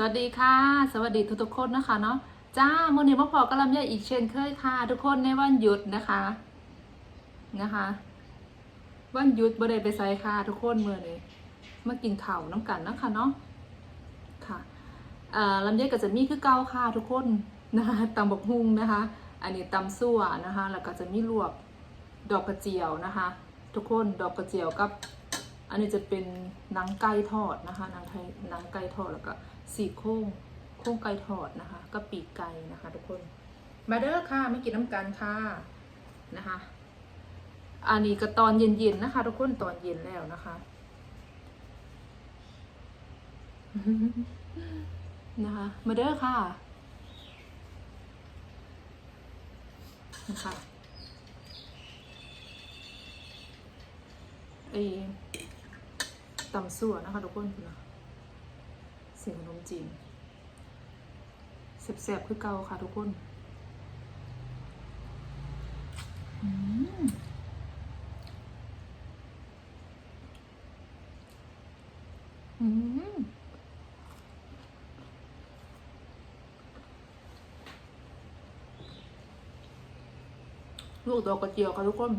สวัสดีค่ะ สวัสดีทุกๆคนนะคะเนาะจ้ามื่อนี้มาพอกับลำไยอีกเช่นเคยค่ะ ทุกคนในวันหยุดนะคะนะคะ วันหยุดบ่ได้ไปไสค่ะ ทุกคนเมื่อนี้มากินข้าวน้ำกันนะคะเนาะค่ะเอ่อลำไยก็จะมีคือเก่าค่ะ ทุกคนนะคะตำบกฮุงนะคะ อันนี้ตำซั่วนะคะ แล้วก็จะมีลวกดอกกระเจียวนะคะ ทุกคนดอกกระเจียวกับ อันนี้จะเป็นหนังไก่ทอดนะคะหนังไทยหนังไก่ทอดแล้วก็ สี่โครงโครงไก่ทอดนะคะก็ปีกไก่นะคะทุกคนมาเด้อค่ะไม่กินน้ำกันค่ะนะคะ อันนี้ก็ตอนเย็นๆนะคะ ทุกคนตอนเย็นแล้วนะคะนะคะ มาเด้อค่ะนะคะไอตำสั่วนะคะทุกคนคุณนะ สียงขนมจีนแซ่บๆคือเก่าค่ะทุกคนอืมอืมลูกดอกกระเจียวค่ะทุกคน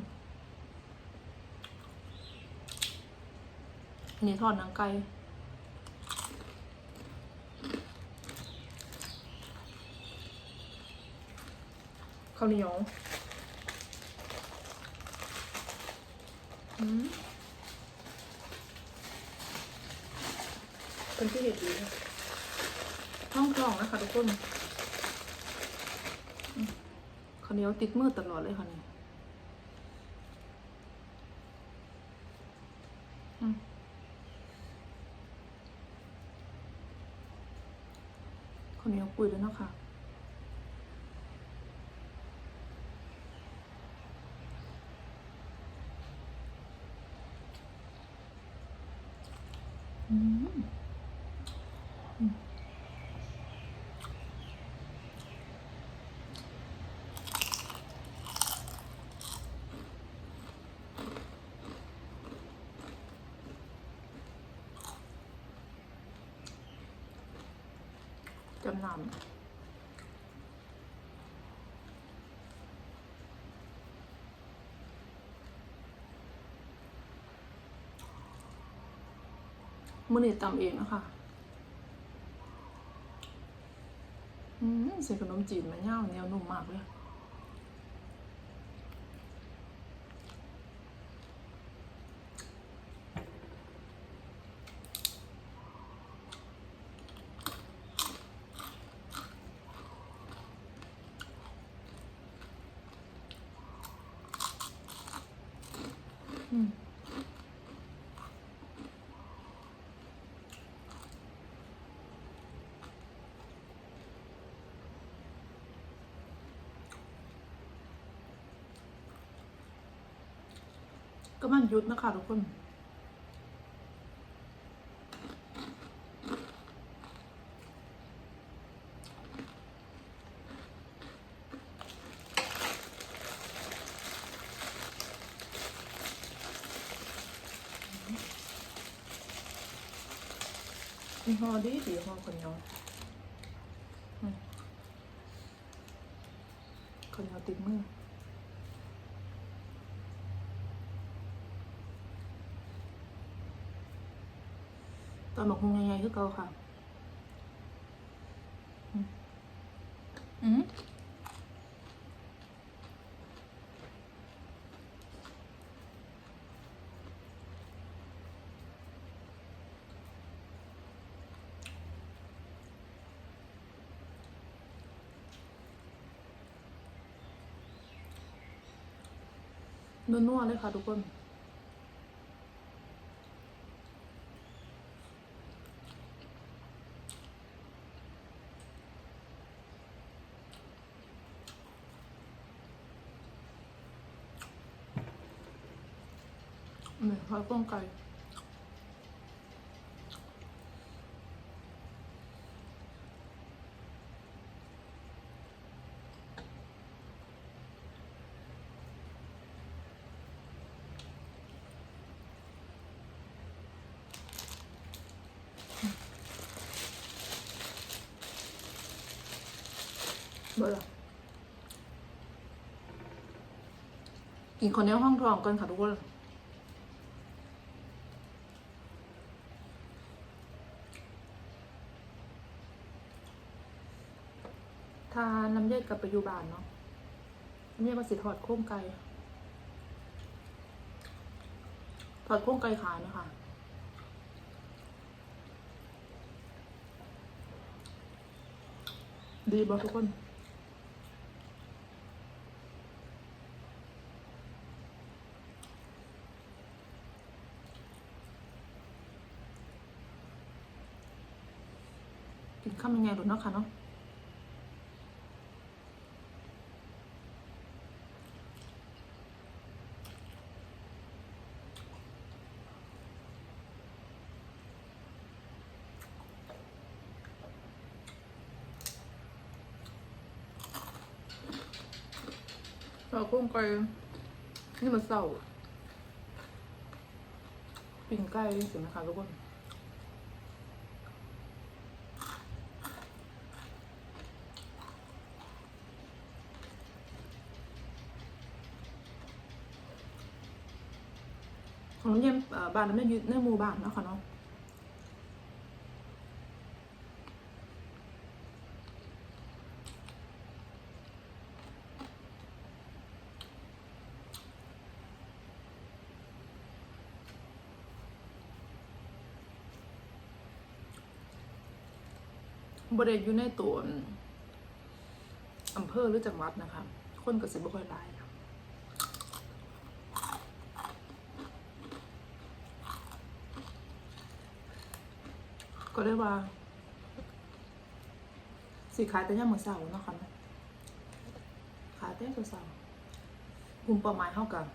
นนี้ทอดหนังไก่ ข้าวเหนียวเป็นที่เห็ดดีนะท้องกล่องนะคะทุกคนข้าวเหนียวติดมือตลอดเลยค่ะเนี่ยอืม คนนี้เอาปุ๋ยแล้วเนาะค่ะ อืมอืม จำนำมือนี่ตำเองนะคะอืมใส่ขนมจีนมาเน่าเหนียวนุ่มมากเลย ก็มันยุดนะคะทุกคนมีหอดีดีหอคนเงียอคนเหนียวติดมือ อนบอกคงยังไงคือเก่าค่ะอืมอืมนัวๆเลยค่ะทุกคน อืมข้าวต้มไก่เบื่อกินคนในห้องทองกันค่ะทุกคนาน้ำเย็ดกับไปอยูบานเนาะน้ำเย็ดมาสิถอดโค้งไก่ถอดโค้งไก่ขายเนาะคะดีบอทุกคนกินข้าวยังไงหรือเนาะค่ะเนาะ เรากุ้งไก่นี่มันเศร้าปิ้งไก่สินะคะทุกคนของเยี่ยมบ้านนั้นไม่ยึดในหมู่บ้านนะค่ะเนาะ บริเวณอยู่ในตัวอำเภอหรือจังหวัดนะคะ คนก็สิบ่ค่อยหลายก็ได้ว่าสิขายแต่ย่ามมือเสาเนาะค่ะเนาะขายแต่มือเสากลุ่มป้าหมายเท่ากับ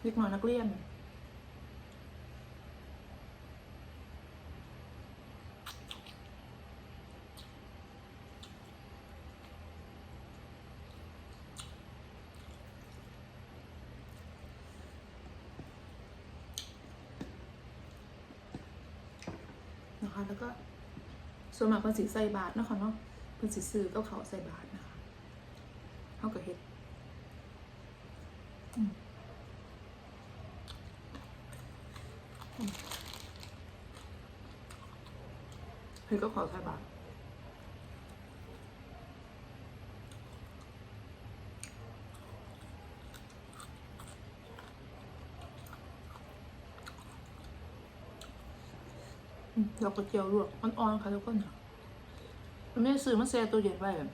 เด็กน้อยนักเรียน นะคะ แล้วก็ส่ วนมากเพิ่นสิใส่บาทเนาะค่ะเนาะเพิ่นสิซื้อกับเขาใส่บาทนะคะเฮาก็เฮ็ดเฮ็ดกับเขาใส่บาท ดอกกระเจียวลวกอ่อนๆค่ะทุกคนมันไม่ได้ซื้อมาแช่ตัวเย็นไว้แบบ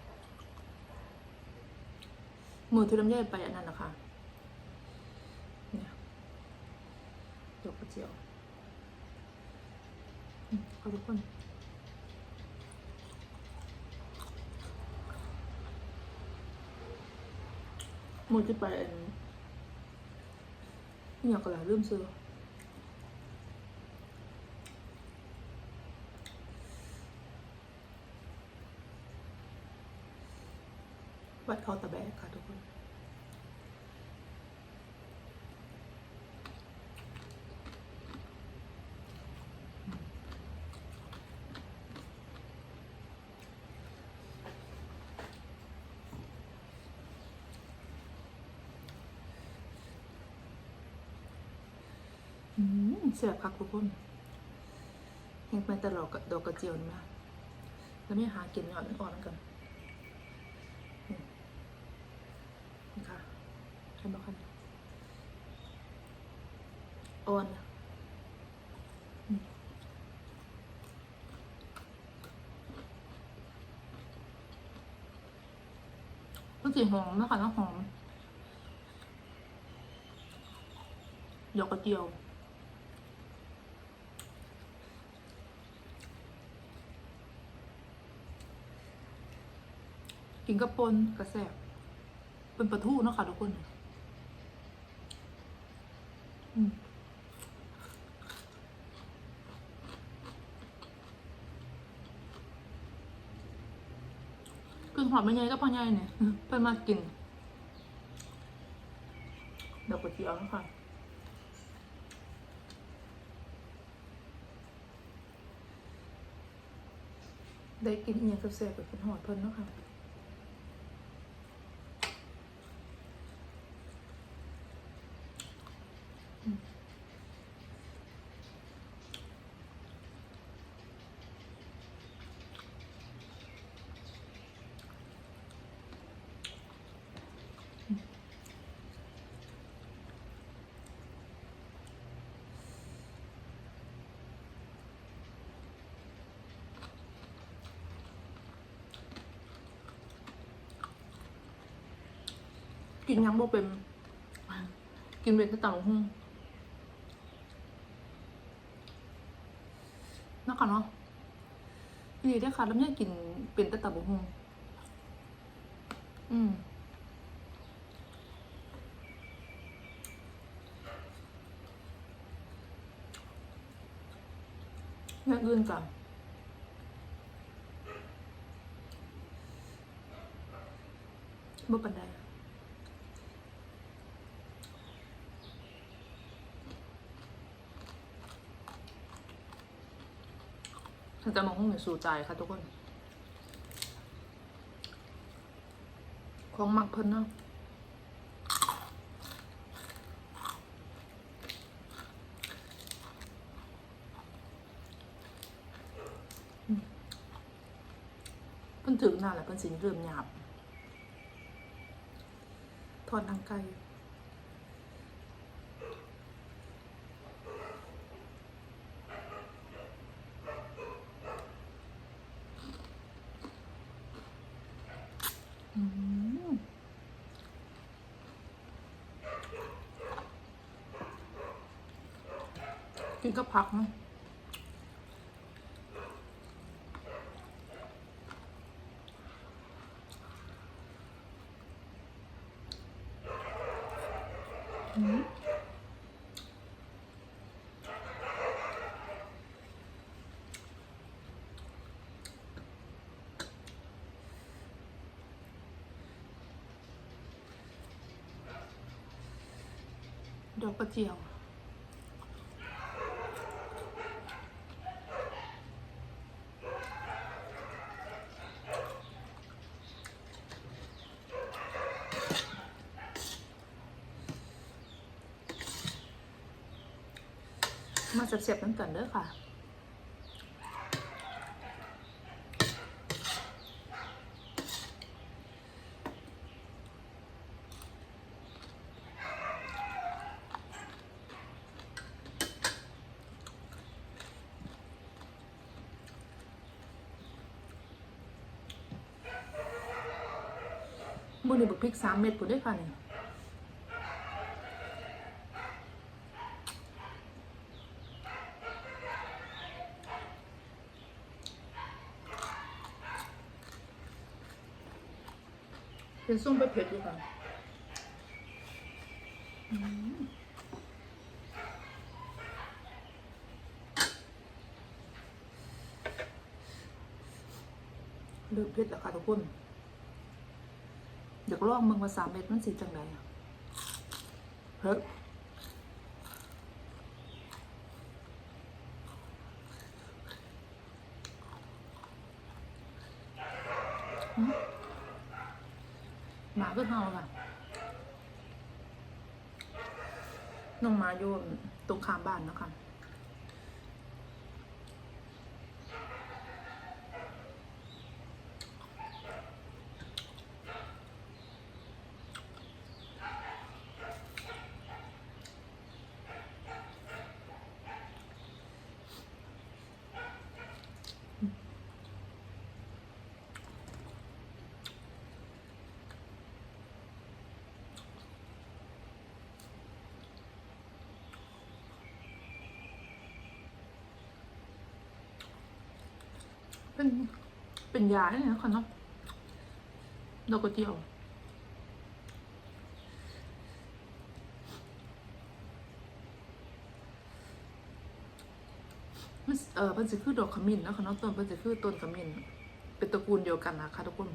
มือที่ลำไยไปอันนั้นนะคะเนี่ยดอกกระเจียวอืมค่ะทุกคนมือที่ไปอันนี่อยากกระไรลืมซื้อ วัดเขาตะแบกค่ะทุกคน อืมเสียบคักทุกคนเห็นไปตลอดดอกกระเจียวนี่มาแล้วนี่หากินยอดอ่อนๆกันนี่ค่ะเห็นไหมคะ อ่อนนะอืมมันสีหอมนะคะแล้วหอมดอกกระเจียวกินกระปนกระแสบเป็นปลาทูเนาะค่ะทุกคนอืมกึ่งห อมไม่ใหญ่ก็พอใหญ่เนี่ยเพื่อนมากินดอกกระเจียวนะคะได้กินอียงกับแซ่บกับกินหอดเพิ่นเนาะค่ะ กินยังบ่เป็น กินเป็นแต่ตำบักหุ่งนักกันเนาะดีได้ค่ะแล้วเนี่ยกินเป็นแต่ตำบักหุ่งอืมอย่างอื่นกันบ่ปันใด ฉันจะมองห้องเหมือนสู่ใจค่ะทุกคนของมักเพิ่นเนาะเพิ่นถึงหน้าแหละเพิ่นสินเริ่มหยาบทอดนังไก่อืมกิ นกับผักนะอืมดอกกระเจียว เสียบๆน้ำกันเด้อค่ะมือนี่บักพริกสามเม็ดปุ่นด้วยค่ะเนี่ย เป็นส้มไปเผ็ดอยู่ค่ะเลือกเผ็ดแล้วค่ะทุกคน เดี๋ยวลองมึงมาสามเม็ดมันสีจังไดอะเฮ้ยอืม หมาก็เห่าค่ะน้องหมาอยู่ตรงข้ามบ้านนะคะ เป็น เป็นยาเนี่ยนะคะเนาะดอกกระเจียวมันเออมันจะคือดอกขมิ้นนะคะเนาะต้นมันจะคือต้นขมิ้นเป็นตระกูลเดียวกันนะคะทุกคน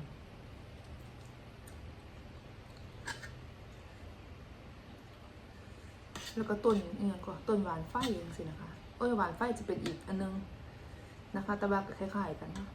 แล้วก็ต้นเอียก็ต้นหวานไฟเองสินะคะ เอ้ยหวานไฟจะเป็นอีกอันนึง นะคะแต่ว่าก็คล้ายๆกันเนาะ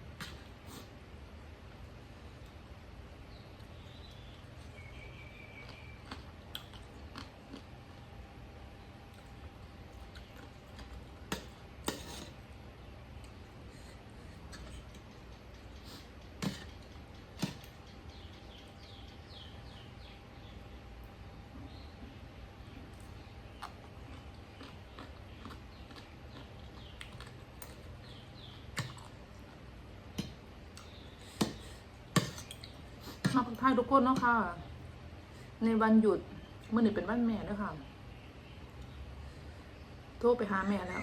มา ทักทายทุกคนเนาะค่ะ ในวันหยุดเมื่อหนึ่งเป็นวันแม่ด้วยค่ะ โทรไปหาแม่แล้ว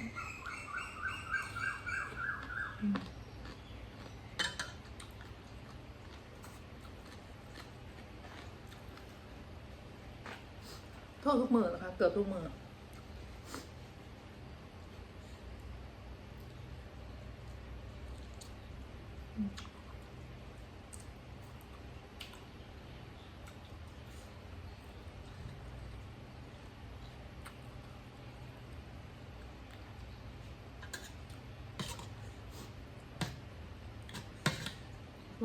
โทษทุกมือนะคะเกือบทุกมือ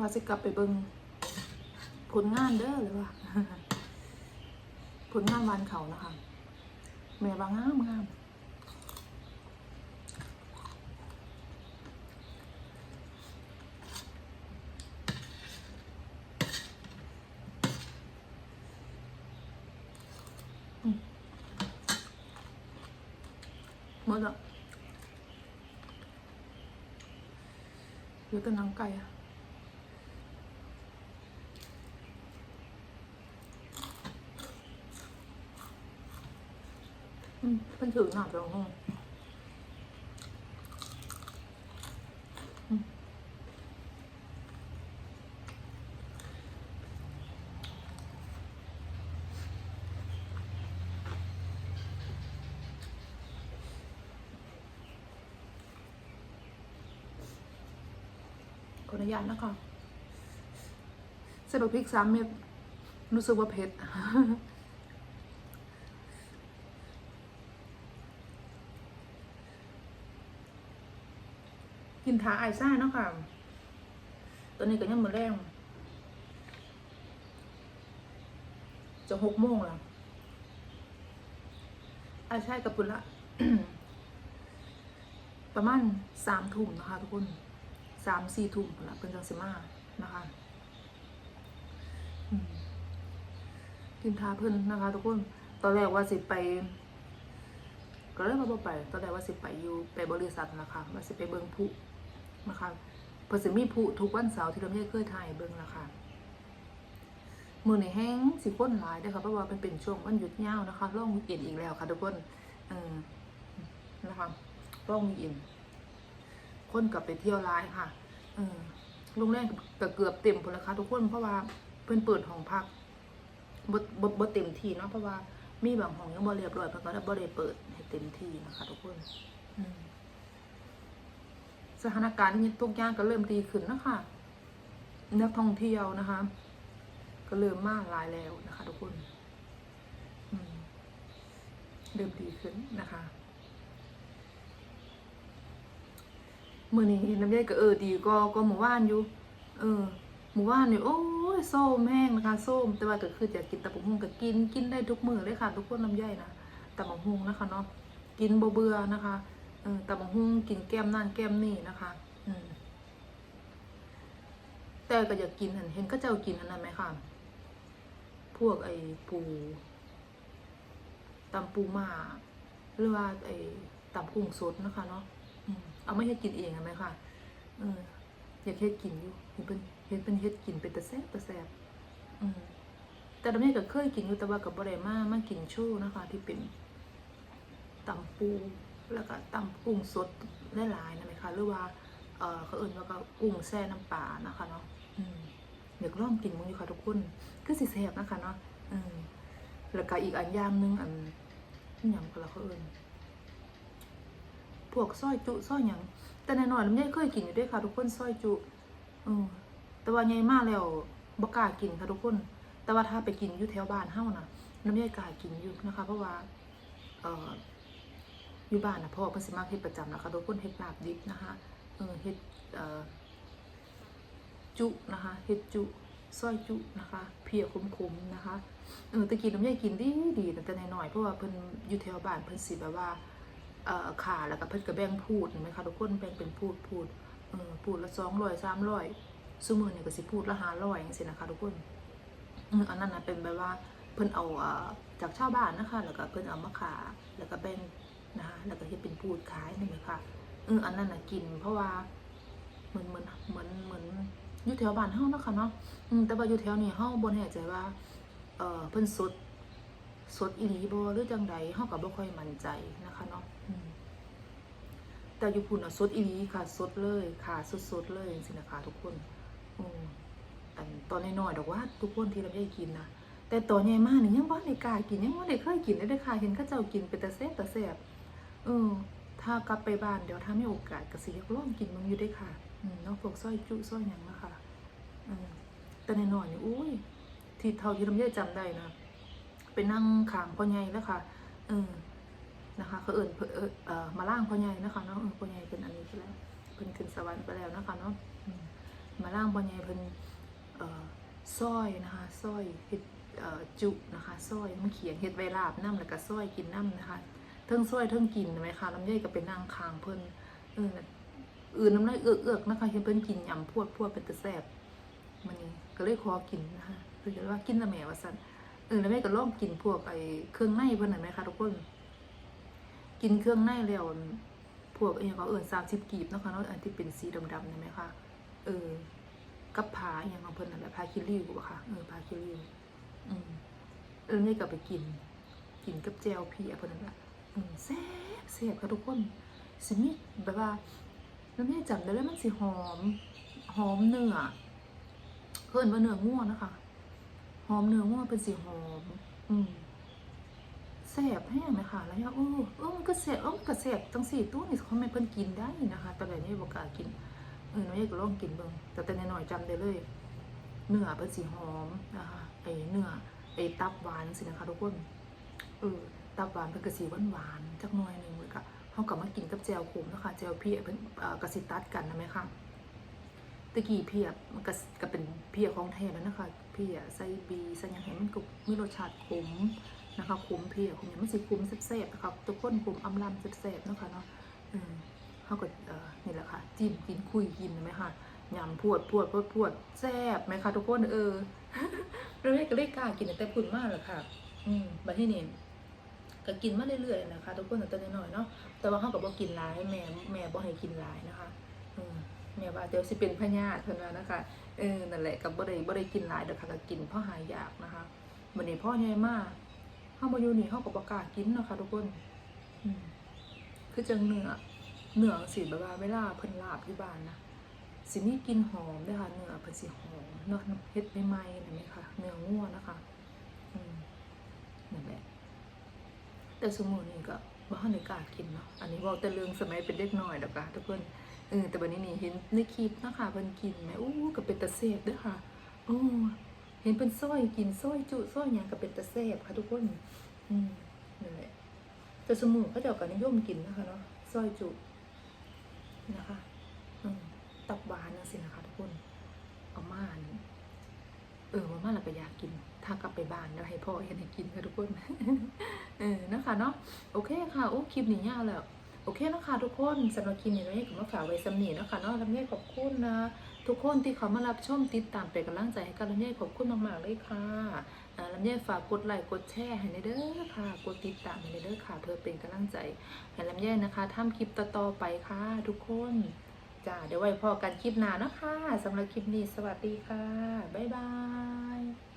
ว่าสิกลับไปเบิงผลงานเด้อหรือว่าผลงานวันเขานะคะแม่บางงามงามมหมดละเหลือแต่หนังไก่อะ มเพิ่นถือหนักแล้วห้องขออนุญาตนะคะส่บักพริกสามเม็ดรู้สึกว่าเผ็ด กินทาไอซ่าเนาะค่ะตอนนี้ก็ยังมือแรงจะหกโมงแล้วไอซ่ากับปุละประมาณสามทุ่มนะคะทุกคนสามสี่ทุ่มละเป็นจังสิมานะคะกินทาเพิ่นนะคะ ทุกคน ตอนแรกว่าสิไปก็เลยมาบ่ไป ตอนแรกว่าสิไปอยู่ไปบริษัทนะคะว่าสิไปเบิงผู้ นะคะเพิ่นสิมีผู้ทุกวันเสาร์ที่เราไม่เคยถ่ายเบิงนะค่ะมือในแห้งสิคนหลายเด้ค่ะเพราะว่าเป็นเป็นช่วงวันหยุดยาวนะคะร่องวีเอ็นอีกแล้วค่ะทุกคนเออนะคะร่องวีเอ็นคนกลับไปเที่ยวหลายค่ะเออโรงแรมก็เกือบเต็มพนละค่ะทุกคนเพราะว่าเพิ่นเปิดห้องพักบ่บ่บ่เต็มที่เนาะเพราะว่ามีบางห้องยังบ่เรียบร้อยเพิ่นก็เลยบ่ได้เปิดให้เต็มที่นะคะทุกคน อืม สถานการณ์ทุกอย่างก็เริ่มดีขึ้นนะคะนักท่องเที่ยวนะคะ ก็เริ่มมากลายแล้วนะคะ ทุกคนเริ่มดีขึ้นนะคะเมื่อนี้น้ำย่อยก็เออดีก็ก็หมู่ว่านอยู่ เออ หมู่ว่านนี่โอ้ยส้มแห้งนะคะส้มแต่ว่าก็คือจะกินตะบกหุ่งก็กินกินได้ทุกมือเลยค่ะ ทุกคนน้ำย่อยนะตะบกหุ่งนะคะเนาะกินบ่เบื่อนะคะ เออตำบักหุ่งกินแก้มนั่นแก้มนี่นะคะ อืม แต่ก็อยากกินอันเห็นก็เจ้ากินอันนั้นไหมคะพวกไอ้ปูตำปูมาหรือว่าไอ้ตำกุ้งสดนะคะเนาะอืมเอาไม่ให้กินเองอะไหมคะเอออยากเฮ็ดกินอยู่เห็นเป็นเห็นเป็นเฮ็ดกินเป็นตะแซ่บตะแซ่บอืมแต่ตอนนี้ก็เคยกินอยู่แต่ว่ากับบ่ได้มามากินชว์นะคะ ที่เป็นตำปู แล้วก็ตำกุ้งสดหลายนะไหมคะหรือว่าเออเขาเอื่นว่าก็กุ้งแช่น้ำปลานะคะเนาะอืมอยากลองกินมึงอยู่ค่ะทุกคนคือสิแซ่บนะคะเนาะอืมแล้วก็อีกอันย่างหนึงอันอย่างก็ละเขาเอื่นพวกซอยจุซอยหยังแต่แน่นอนน้ำยายเคยกินอยู่ด้วยค่ะ ทุกคนซอยจุอืมแต่ว่าใหญ่มากแล้วบกล้ากินค่ะทุกคน แต่ว่าถ้าไปกินอยู่แถวบ้านเฮานะน้ำยายกล้ากินอยู่นะคะ เพราะว่า เอ่อ อยู่บ้านนะพ่อเพิ่นสิมาเฮ็ดประจำนะคะทุกคนเฮ็ดลาบดิบนะคะเออเฮ็ดเอ่อจุนะคะเฮ็ดจุซอยจุนะคะ เพียคมๆนะคะเออตะกี้น้ำยายกินดีดีแต่น้อยเพราะว่าเพิ่นอยู่แถวบ้านเพิ่นสิแบบว่าเอ่อขาแล้วก็เพิ่นก็แบ่งพูดเห็นไหมคะทุกคนแบ่งเป็นพูดพูดเออพูดละ200 300ซุมื้อนี่ก็สิพูดละ500จังซี่นะคะทุกคนเอออันนั้นนะเป็นแบบว่าเพิ่นเอาจากชาวบ้านนะคะ แล้วก็เพิ่นเอามาขาแล้วก็แบ่ง นะคะแล้วก็เฮ็ดเป็นพูดขายนี่ไหมคะเอออันนั้นนะกิน เพราะว่าเหมือนเหมือนเหมือนเหมือนอยู่แถวบ้านเฮาเนาะค่ะเนาะแต่ว่าอยู่แถวนี้เฮาบ่แน่ใจว่า เออเพิ่นสดสดอีหลีบ่หรือจังใดเฮาก็บ่ค่อยมั่นใจนะคะเนาะแต่อยู่พุ่นน่ะสดอีหลีค่ะสดเลยค่ะสดๆเลยจังซี่นะคะทุกคนอืมอันตอนน้อยๆดอกว่า ทุกคนที่เราได้กินนะแต่ตอนใหญ่มากนี่ยังบ่ได้กล้ากินยังบ่ได้เคยกินเลยเด้ค่ะเห็นเขาเจ้ากินเป็นตาแซ่บตาแซ่บ เออ ถ้ากลับไปบ้านเดี๋ยวถ้ามีโอกาสก็สิอยกลองกินมันอยู่เด้ค่ะอืมเนาะพวกซอยจุซอยหยังนะคะแต่ใน้อยๆนี่อุ้ยที่เท่าที่ลำไยจำได้นะไปนั่งขางพ่อใหญ่แล้วค่ะเออนะคะเขาเอิ่นเอ่อมาล่างพ่อใหญ่นะคะเนาะเออพ่อใหญ่เป็นอันนี้ไปแล้วเพิ่นขึ้นสวรรค์ไปแล้วนะคะเนาะมาล่างพ่อใหญ่เพิ่นเอ่อซอยนะคะซอยเฮ็ดจุนะคะซอยมันเขียนเฮ็ดไวลาบน้ำแล้วก็ซอยกินน้ำนะคะ เทิงซอยเทิงกินไหมคะลำไยก็เป็นนางคางเพิ่นเอออื่นน้ำลายเอือกๆนะคะเห็นเพิ่นกินยำพวดพวดเป็นตะแซบมันนี่ก็เลยขอกินนะคะเพิ่นว่ากินละแม่ว่าซั่นเออแล้วแม่ก็ลองกินพวกไอ้เครื่องในเพิ่นน่ะไหมคะทุกคนกินเครื่องในแล้วพวกเอหย่างก็เอิญสามสิบกีบนะคะเนาะอันที่เป็นสีดำๆนี่ไหมคะเออกับผาอย่างของเพิ่นนั่นแหละผาคิริวอะค่ะเออผาคิริวอืมเออนี่ก็ไปกิน กินกับแจวพี่อะเพิ่นนั่นแหละ แซ่บแซ่บค่ะทุกคนสิมีแบบว่าแล้วแม่จำได้แล้วมันสิหอม หอมเนื้อเพิ่นว่าเนื้อง่วนะคะ หอมเนื้อง่วเป็นสีหอม อืมแสบแห้งไหมคะแล้วเออเออมันก็แสบเออมันก็แสบตั้งสี่ตัวนี่เขาไม่เพิ่นกินได้นะคะตอนแรกนี่บอกกล้ากินเออน้อยก็ลองกินเบิ่งแต่แต่น้อยๆจำได้เลย เนื้อเป็นสีหอมนะคะไอ้เนื้อไอ้ตับหวานสินะคะทุกคนเออ ตับหวานเป็นกระสีหวานหวานๆจักหน่อยหนึงเลยค่ะเขากลับมากินกับแจวขมนะคะแจวเพียเป็นกระสิตัดกันนะไหมคะตะกี้เพียมันก็ก็เป็นเพียของแท้แล้วนะคะเพียใส่บีใส่ยังไงมันก็มีรสชาติขมนะคะคุ้มเพียคุ้มยังไม่สิคุ้มแซ่บๆนะคะทุกคนคุ้มอำลำแซ่บๆนะคะเนาะอืมเขาก็เออนี่แหละค่ะจิ้มกินคุยกินไหมคะยำพวดพวดพวดพวดแซ่บไหมคะทุกคนเออเราเรียกก็เลยกล้ากินแต่พุ่นมากเลยค่ะ อืมบัดที่นี่ ก็กินมาเรื่อยๆนะคะทุกคนแต่น้อยๆเนาะแต่ว่าเขาก็บ่กินหลายแม่แม่บ่ให้กินหลายนะคะแม่ว่าเดี๋ยวสิเป็นพญาเพิ่นว่านะคะเออนั่นแหละก็บ่ได้บ่ได้กินหลายเด้อค่ะก็กินเพราะหายอยากนะคะวันนี้พ่อใหญ่มากเฮามาอยู่นี่เฮาก็ประกาศกินนะคะทุกคนคือจังเนื้อเนื้อสิแบบว่าเวลาเพิ่นลาบอยู่บ้านนะสิมีกลิ่นหอมด้อค่ะเนื้อเพิ่นสิหอมเนาะเฮ็ดใหม่ๆนั่นไหมคะเนื้องัวนะคะ อืมนั่นแหละ แต่สมุนนี่ก็บ่ทันได้กล้ากินเนาะอันนี้เว้าแต่เรื่องสมัยเป็นเด็กน้อยดอกค่ะทุกคนเออแต่บัดนี้นี่เห็นในคลิปนะคะเพิ่นกินแหมอู้ก็เป็นตาแซ่บเด้อค่ะโอ้เห็นเป็นซอยกินซอยจุซอยหยังก็เป็นตะแซ่บค่ะทุกคนอืมนั่นแหละแต่สมุนเขาเจ้าก็นิยมกินนะคะเนาะซอยจุนะคะอืมตับหวานนั่นสินะคะทุกคนเอามานเออว่ามาเราก็อยากกิน ถ้ากลับไปบ้านแล้วให้พ่อเห็นให้กินค่ะทุกคน เออนะคะเนาะโอเคค่ะโอ้คลิปนี้ยาวแล้วโอเคนะคะทุกคนสำหรับคลิปนี้เราให้กับมาฝากไว้สำนีนะคะเนาะลำเนียขอบคุณนะ ทุกคนที่เขามารับชมติดตามเป็นกำลังใจให้กันลำไยขอบคุณมากๆเลยค่ะอ่าลำไยฝากกดไลค์กดแชร์ให้ในเด้อค่ะ กดติดตามให้ในเด้อค่ะ เพื่อเป็นกำลังใจให้ลำไยนะคะทำคลิปต่อๆไปค่ะ ทุกคนจ้าเดี๋ยวไว้พอกันคลิปหน้านะคะสำหรับคลิปนี้สวัสดีค่ะบ๊ายบาย